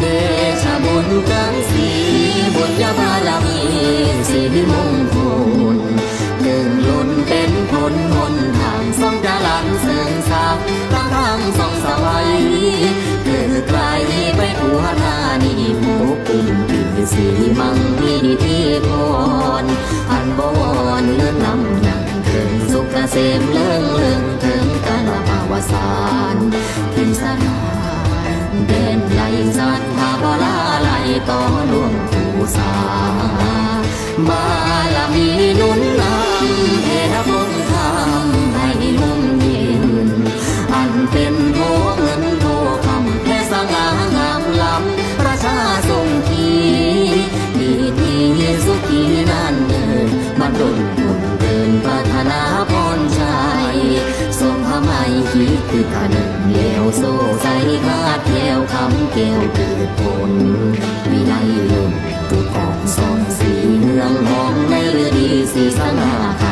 เดชบุญกังสีบุญญาบารมีสิริมงคลหนึ่งล้นเป็นผลหนทางสองจรันเสริงสาวตั้งทางสองสวัยคือไกลไปทั่วหน้านี่ผูกปิ่นปีสีมังมีดีที่พรอันบวรเลื่อนนำยังถึงสุขเกษมเลื่องเลื่องถึงกันภาวสารทิมสนานเด ต่อหลวงปู่สาบารมีนุนนำแผ่พงธรรมให้ลุ่มเย็นอันเป็นโทเงินโทคำแค่สง่างามล้ำประชาทรงทีดีที่สุขีนั่นเดินบันดลบุญเดินปรารถนาพรชัยทรงพระไม่คิดคือการเดินเลี้ยวโซ่ใสคาดแก้วคำแก้วเกิดผล ลลุ่มตุกองสองสีเมืองมองในฤดีสีสนาค